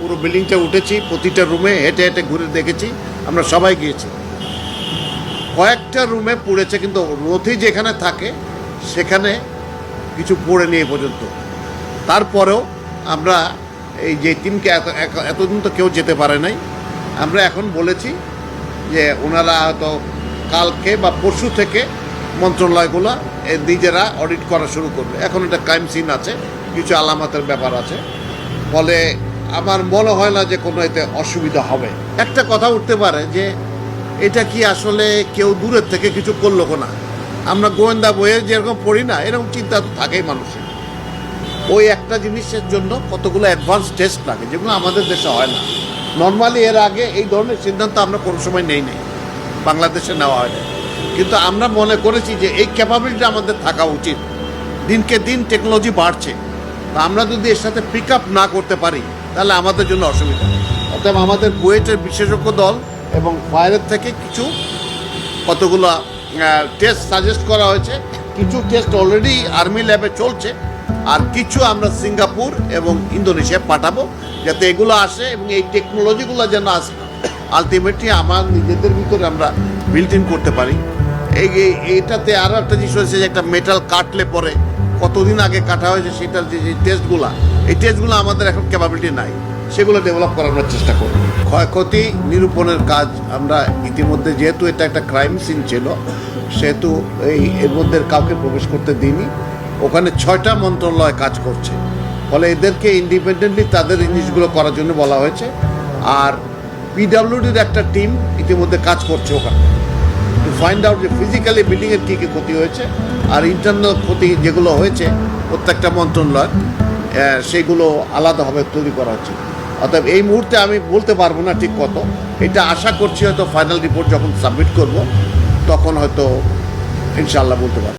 পুরো বিল্ডিংটা উঠেছি, প্রতিটা রুমে হেঁটে হেঁটে ঘুরে দেখেছি, আমরা সবাই গিয়েছি। কয়েকটা রুমে পড়েছে, কিন্তু নথি যেখানে থাকে, সেখানে কিছু পড়ে নিয়ে পর্যন্ত। তারপরেও আমরা এই যে টিমকে এত, এত- এতদিন তো কেউ যেতে পারে নাই, আমরা এখন বলেছি যে ওনারা হয়তো কালকে বা পরশু থেকে মন্ত্রণালয়গুলো নিজেরা অডিট করা শুরু করবে। এখন একটা ক্রাইম সিন আছে, কিছু আলামতের ব্যাপার আছে। ফলে আমার মনে হয় না যে কোনো এতে অসুবিধা হবে। একটা কথা উঠতে পারে যে এটা কি আসলে কেউ দূরের থেকে কিছু করল না আমরা গোয়েন্দা বইয়ের যেরকম পড়ি না, এরকম চিন্তা তো থাকেই মানুষের। ওই একটা জিনিসের জন্য কতগুলো অ্যাডভান্স টেস্ট লাগে, যেগুলো আমাদের দেশে হয় না। নর্মালি এর আগে এই ধরনের সিদ্ধান্ত আমরা কোনো সময় নেই নেই, বাংলাদেশে নেওয়া হয় না কিন্তু আমরা মনে করেছি যে এই ক্যাপাবিলিটি আমাদের থাকা উচিত। দিনকে দিন টেকনোলজি বাড়ছে। তা আমরা যদি এর সাথে পিক আপ না করতে পারি তাহলে আমাদের জন্য অসুবিধা। অতএব আমাদের বুয়েটের বিশেষজ্ঞ দল এবং বাইরের থেকে কিছু কতগুলো টেস্ট সাজেস্ট করা হয়েছে। কিছু টেস্ট অলরেডি আর্মি ল্যাবে চলছে। আর কিছু আমরা সিঙ্গাপুর এবং ইন্দোনেশিয়া পাঠাবো যাতে এগুলো আসে এবং এই টেকনোলজিগুলো যেন আসে। আলটিমেটলি আমার নিজেদের ভিতরে আমরা বিল্ট ইন করতে পারি। এই এইটাতে আরও একটা জিনিস হয়েছে যে একটা মেটাল কাটলে পরে কতদিন আগে কাটা হয়েছে সেটার যে টেস্টগুলো এই টেস্টগুলো আমাদের এখন ক্যাপাবিলিটি নাই। সেগুলো ডেভেলপ করার চেষ্টা করব। ক্ষয়ক্ষতি নিরূপণের কাজ আমরা ইতিমধ্যে, যেহেতু এটা একটা ক্রাইম সিন ছিল, সেহেতু এই এর মধ্যে কাউকে প্রবেশ করতে দিইনি। ওখানে ছয়টা মন্ত্রণালয় কাজ করছে। ফলে এদেরকে ইন্ডিপেন্ডেন্টলি তাদের জিনিসগুলো করার জন্য বলা হয়েছে। আর পিডাব্লিউডির একটা টিম ইতিমধ্যে কাজ করছে ওখানে। ফাইন্ড আউট যে ফিজিক্যালি বিল্ডিংয়ের কী কী ক্ষতি হয়েছে আর ইন্টারনাল ক্ষতি যেগুলো হয়েছে প্রত্যেকটা মন্ত্রণালয় সেইগুলো সেগুলো আলাদাভাবে তৈরি করা হচ্ছে। অর্থাৎ এই মুহূর্তে আমি বলতে পারব না ঠিক কত। এটা আশা করছি হয়তো ফাইনাল রিপোর্ট যখন সাবমিট করব, তখন হয়তো ইনশাল্লাহ বলতে পারব।